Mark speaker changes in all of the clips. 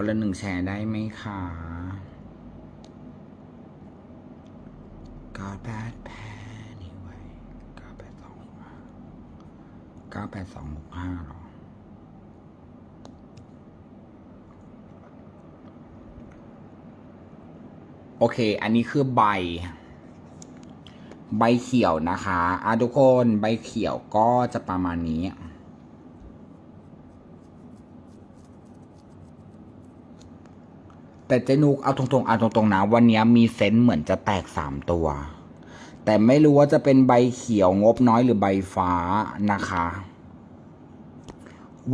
Speaker 1: คนละหนึ่งแชร์ได้ไหมคะก้าแปดแพ้นี่ไว้เก้าแปดสองห้าเก้าแปดสองหกห้าหรอโอเค อันนี้คือใบ ใบเขียวนะคะอะทุกคนใบเขียวก็จะประมาณนี้ แต่เจนุกเอาตรงๆเอาตรงๆนะวันนี้มีเซนต์เหมือนจะแตกสามตัว แต่ไม่รู้ว่าจะเป็นใบเขียวงบน้อยหรือใบฟ้านะคะ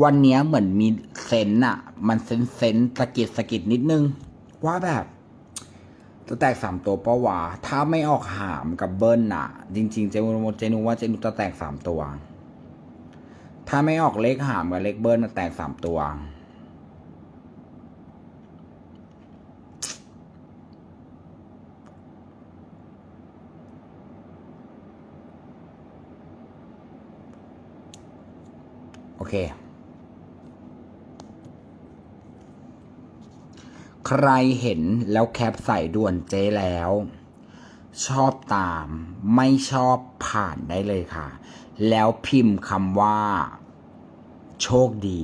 Speaker 1: วันนี้เหมือนมีเซนต์อะมันเซนเซนสะกิดสะกิดนิดนึง ว่าแบบจะแตกสามตัวปะวะถ้าไม่ออกหามกับเบิ้ลน่ะ จริง ๆ เจนูเจนูว่าเจนูจะแตกสามตัว ถ้าไม่ออกเลขหามกับเลขเบิ้ลน่ะแตกสามตัว โอเค ใครเห็นแล้วแคปใส่ด่วนเจ๊แล้ว ชอบตามไม่ชอบผ่านได้เลยค่ะ แล้วพิมพ์คำว่า โชคดี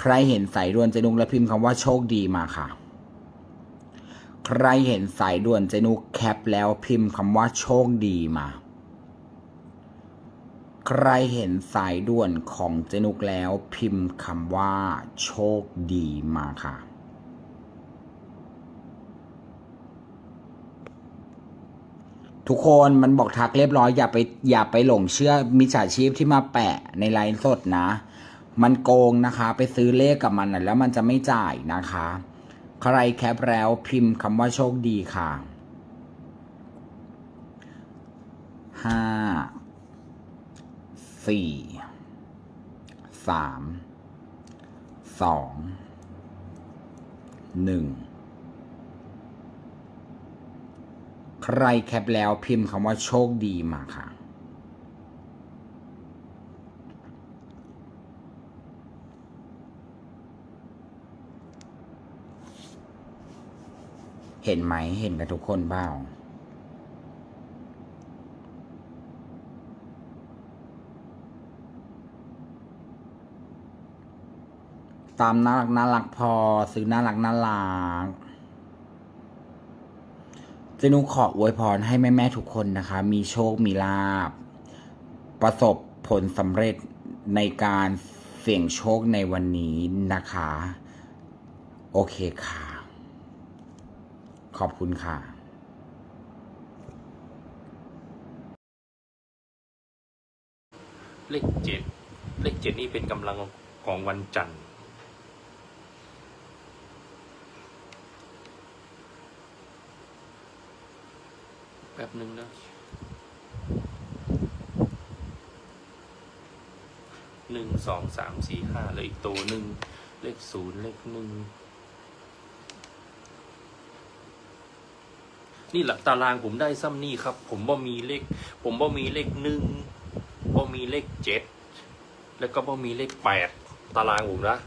Speaker 1: ใครเห็นสายด่วนเจนุกแล้วพิมพ์คำว่าโชคดีมาค่ะใครเห็นสายด่วนเจนุกแคปแล้วพิมพ์คำว่าโชคดีมา ใครเห็นสายด่วนของเจนุกแล้วพิมพ์คำว่า โชคดีมาค่ะ ทุกคนมันบอกทักเรียบร้อย อย่าไปอย่าไปหลงเชื่อมิจฉาชีพที่มาแปะในไลน์สดนะ มันโกงนะคะ ไปซื้อเลขกับมันนะแล้วมันจะไม่จ่ายนะคะ ใครแคปแล้วพิมพ์คำว่าโชคดีค่ะห้า สี่สามสองหนึ่งใครแคปแล้วพิมพ์คำว่าโชคดีมาค่ะ เห็นไหมเห็นกันทุกคนเปล่า ตามน่ารักน่ารักพอ ซื้อน่ารักน่ารักเจนุขออวยพรให้แม่แม่ทุกคนนะคะ มีโชคมีลาบ ประสบผลสำเร็จในการเสี่ยงโชคในวันนี้นะคะ โอเคค่ะ ขอบคุณค่ะ
Speaker 2: เลขเจ็ดเลขเจ็ดนี่เป็นกำลังของวันจันทร์ แป๊บหนึ่งนะหนึ่งสองสามสี่ห้าเลยอีกตัวหนึ่งเลขศูนย์เลขหนึ่งนี่แหละตารางผมได้ซ้ำนี่ครับ ผมบ่มีเลข ผมบ่มีเลขหนึ่งบ่มีเลขเจ็ดแล้วก็บ่มีเลขแปดตารางผมนะ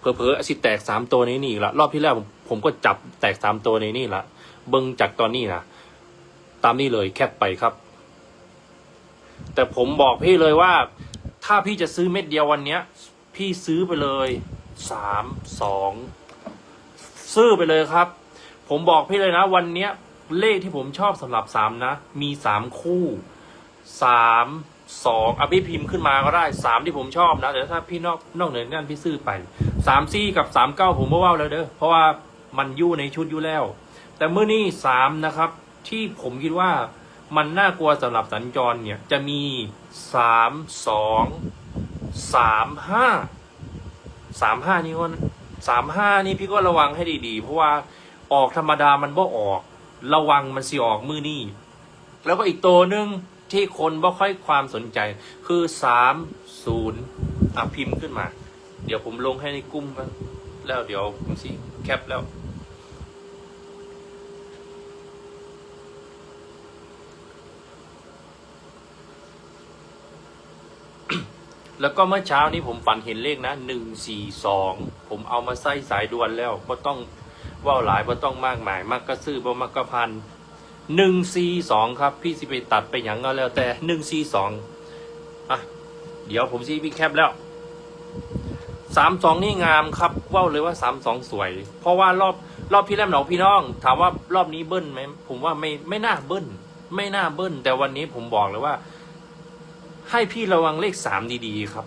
Speaker 2: เพอเพอๆอาสิแตกสามตัวนี้นี่ละรอบที่แล้วผมก็จับแตกสามตัวในนี่ละเบิ้งจากตอนนี้นะ ตามนี้เลยแคปไปครับ แต่ผมบอกพี่เลยว่า ถ้าพี่จะซื้อเม็ดเดียววันเนี้ย พี่ซื้อไปเลยสามสองซื้อไปเลยครับ ผมบอกพี่เลยนะ วันเนี้ย เลขที่ผมชอบสำหรับสามนะ มีสามคู่สามสองอะพี่พิมพ์ขึ้นมาก็ได้สามที่ผมชอบนะแต่ถ้าพี่นอกนอกเหนือนั้นพี่ซื้อไปสามซี่กับสามเก้าผมไม่ว่าแล้วเด้อเพราะว่ามันยู่ในชุดอยู่แล้ว แต่เมื่อนี้สามนะครับ ที่ผมคิดว่ามันน่ากลัวสำหรับสัญจรเนี่ย จะมีสามสองสามห้าสามห้านี่ก็สามห้านี่พี่ก็ระวังให้ดีๆ เพราะว่าออกธรรมดามันบ่ออก ระวังมันสิออกมือนี่ แล้วก็อีกตัวหนึ่งที่คนบ่ค่อยความสนใจ คือสามศูนย์อะพิมพ์ขึ้นมา เดี๋ยวผมลงให้ในกลุ่มกันแล้วเดี๋ยวผมสิแคปแล้ว แล้วก็เมื่อเช้านี้ผมฝันเห็นเลขนะหนึ่งสี่สองผมเอามาใส่สายด่วนแล้วก็ต้องว่าวหลายก็ต้องมากมายมากก็ซื้อบ่มากก็พันหนึ่งสี่สองครับ พี่สิไปตัดไปอย่างก็แล้วแต่หนึ่งสี่สองอะ เดี๋ยวผมซีพี่แคปแล้วสามสองนี่งามครับว่าเลยว่าสามสองสวย เพราะว่ารอบรอบพี่แรมหนองพี่น้อง ถามว่ารอบนี้เบิ้ลไหมผมว่าไม่ไม่น่าเบิ้ลไม่น่าเบิ้ลแต่วันนี้ผมบอกเลยว่า ให้พี่ระวังเลขสามดีๆครับ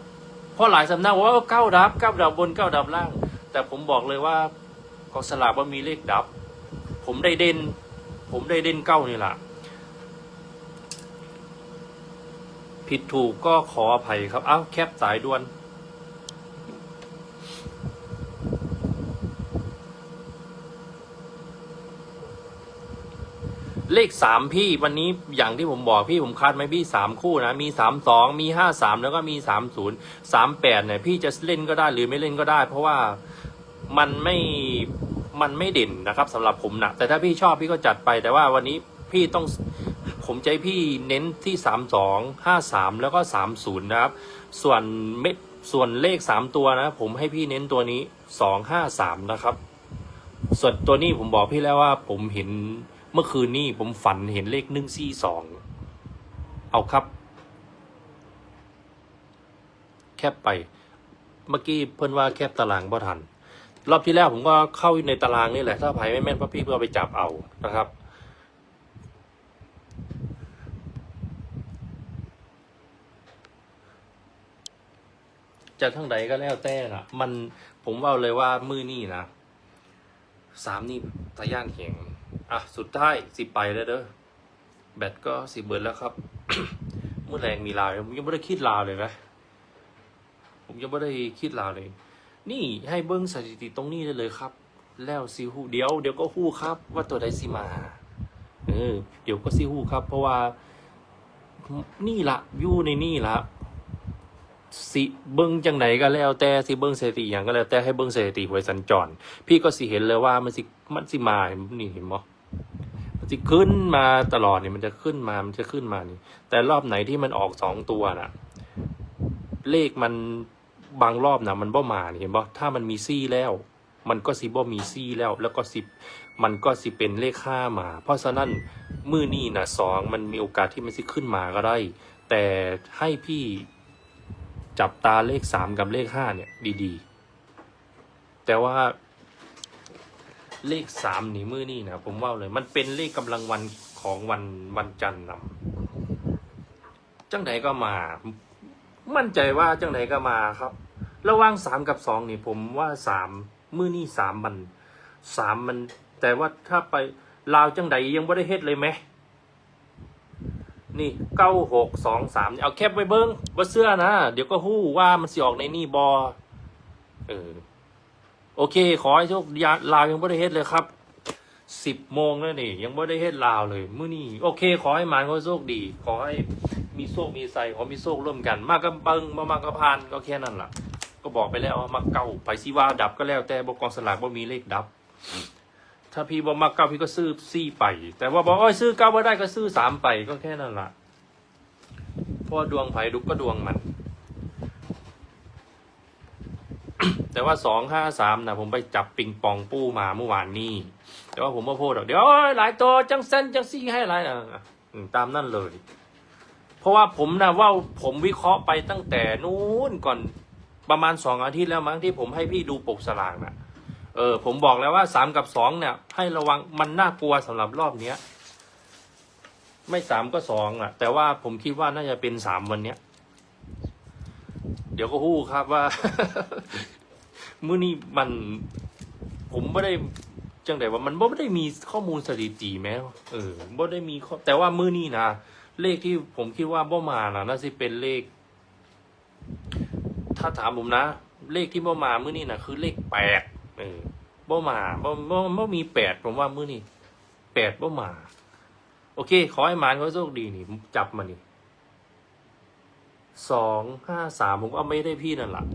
Speaker 2: เพราะหลายสำนักบอกว่าเก้าดับเก้าดับบนเก้าดับล่าง แต่ผมบอกเลยว่ากองสลากว่ามีเลขดับ ผมได้เด่น ผมได้เด่นเก้านี่แหละผิดถูกก็ขออภัยครับอ้าวแคปสายด่วน เลขสามพี่วันนี้อย่างที่ผมบอกพี่ผมคัดไหมพี่สามคู่นะ มีสามสองมีห้าสามแล้วก็มีสามศูนย์สามแปดเนี่ยพี่จะเล่นก็ได้หรือไม่เล่นก็ได้ เพราะว่ามันไม่มันไม่เด่นนะครับสำหรับผมนะแต่ถ้าพี่ชอบพี่ก็จัดไป แต่ว่าวันนี้พี่ต้องผมใจพี่เน้นที่สามสองห้าสามแล้วก็สามศูนย์นะครับ ส่วนเม็ดส่วนเลขสามตัวนะ ผมให้พี่เน้นตัวนี้สองห้าสามนะครับ ส่วนตัวนี้ผมบอกพี่แล้วว่าผมเห็น เมื่อคืนนี้ผมฝันเห็นเลขหนึ่งสี่สอง เอาครับ แคบไป เมื่อกี้เพิ่นว่าแคบตารางบ่ทัน รอบที่แล้วผมก็เข้าในตารางนี่แหละ ถ้าไผไม่แม่นพ่อพี่เพื่อไปจับเอานะครับ จะทั้งใดก็แล้วแต่ละมันผมว่าเลยว่ามือนี่นะสามนี่ตะย่านแข็ง อะ สุดท้ายสิไปแล้วเด้อ แบตก็สิเบิร์ดแล้วครับ เมื่อแรงมีลาวผมยังไม่ได้คิดลาวเลยนะ ผมยังไม่ได้คิดลาวเลย นี่ให้เบิ้งสถิติตรงนี้ได้เลยครับ แล้วซีฮู้เดี๋ยวเดี๋ยวก็ฮู้ครับ ว่าตัวใดสิมา เออ เดี๋ยวก็ซีฮู้ครับ เพราะว่า นี่ละอยู่ในนี่ละ สิเบิ้งจังไหนก็แล้วแต่สิเบิ้งสถิติอย่างก็แล้วแต่ให้เบิ้งสถิติหวยสัญจร พี่ก็สิเห็นเลยว่ามันสิมันสิมานี่เห็นบ่มันสิขึ้นมาตลอดเนี่ยมันจะขึ้นมามันจะขึ้นมานี่ แต่รอบไหนที่มันออกสองตัวน่ะ เลขมันบางรอบนะมันบ่มานี่เห็นบ่ถ้ามันมีซี่แล้ว มันก็สิบ่มีซี่แล้ว แล้วก็สิมันก็สิเป็นเลขห้ามา เพราะฉะนั้นมือนี่นะสองมันมีโอกาสที่มันสิขึ้นมาก็ได้ แต่ให้พี่ จับตาเลขสามกับเลขห้าเนี่ยดีๆ แต่ว่าเลขสามนี่มือนี่นะผมว่าเลย มันเป็นเลขกำลังวันของวันวันจันทร์นำจังไหนก็มา มั่นใจว่าจังไหนก็มาครับ ระว่างสามกับสองนี่ผมว่าสามมือนี่สามมันสามมัน แต่ว่าถ้าไปลาวจังไหนยังไม่ได้เฮ็ดเลยไหม นี่เก้าหกสองสามเอาแคปไว้เบิ้งว่าเสื้อนะ เดี๋ยวก็หู้ว่ามันสิออกในนี่บอเออ โอเค ขอให้โชคดีลาวยังไม่ได้เฮ็ดเลยครับสิบโมงแล้วนี่ ยังไม่ได้เฮ็ดลาวเลยมื้อนี้โอเค ขอให้หมานขอโชคดี ขอให้มีโชคมีใส่ขอมีโชคร่วมกัน มากกับเบิงมามากกับพานก็แค่นั้นล่ะ ก็บอกไปแล้วมาเก่าไผซีว่าดับก็แล้วแต่บกองสลากว่ามีเลขดับ ถ้าพี่บอกมาเก้าพี่ก็ซื้อซี่ไป แต่ว่าบอกอ้ยซื้อเก้าไม่ได้ก็ซื้อสามไปก็แค่นั้นล่ะ ราะดวงไผ่ดุกก็ดวงมัน แต่ว่าสองห้าสามนะผมไปจับปิงปองปู้มาเมื่อวานนี้แต่ว่าผมม่พูดหรอกเดี๋ยวหลายตัวจังเส้นจังซี่ให้หลายนะอืมตามนั่นเลย เพราะว่าผมนะว่าผมวิเคราะห์ไปตั้งแต่นู้นก่อนประมาณสองอาทิตย์แล้วมั้งที่ผมให้พี่ดูปกสลากนะเออผมบอกแล้วว่าสามกับสองเนี่ย ให้ระวังมันน่ากลัวสำหรับรอบเนี้ย ไม่สามก็สองอะ แต่ว่าผมคิดว่าน่าจะเป็นสามวันเนี้ย เดี๋ยวก็ฮู้ครับว่า มื้อนี้มัน ผมไม่ได้จังไดว่ามันบ่ได้มีข้อมูลสถิติแม้เออบ่ได้มีข้อแต่ว่ามื้อนี้นะเลขที่ผมคิดว่าบ่มานะน่าสิเป็นเลข ถ้าถามผมนะ เลขที่บ่มามื้อนี้นะคือเลขแปดเออบ่มาบ่บ่บ่มีแปดผมว่ามื้อนี้แปดบ่มา อเค ขอให้หมานเขาโชคดีนี่ จับมานี่สองห้าสามผมเอาไม่ได้พี่นั่นแหละ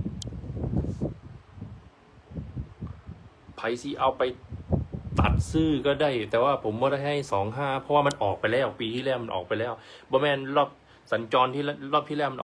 Speaker 2: ไผซีเอาไปตัดซื้อก็ได้ แต่ว่าผมไม่ได้ให้สองห้าเพราะว่ามันออกไปแล้ว ปีที่แล้วมันออกไปแล้วบอแมนรอบสัญจรที่รอบที่แล้วมัน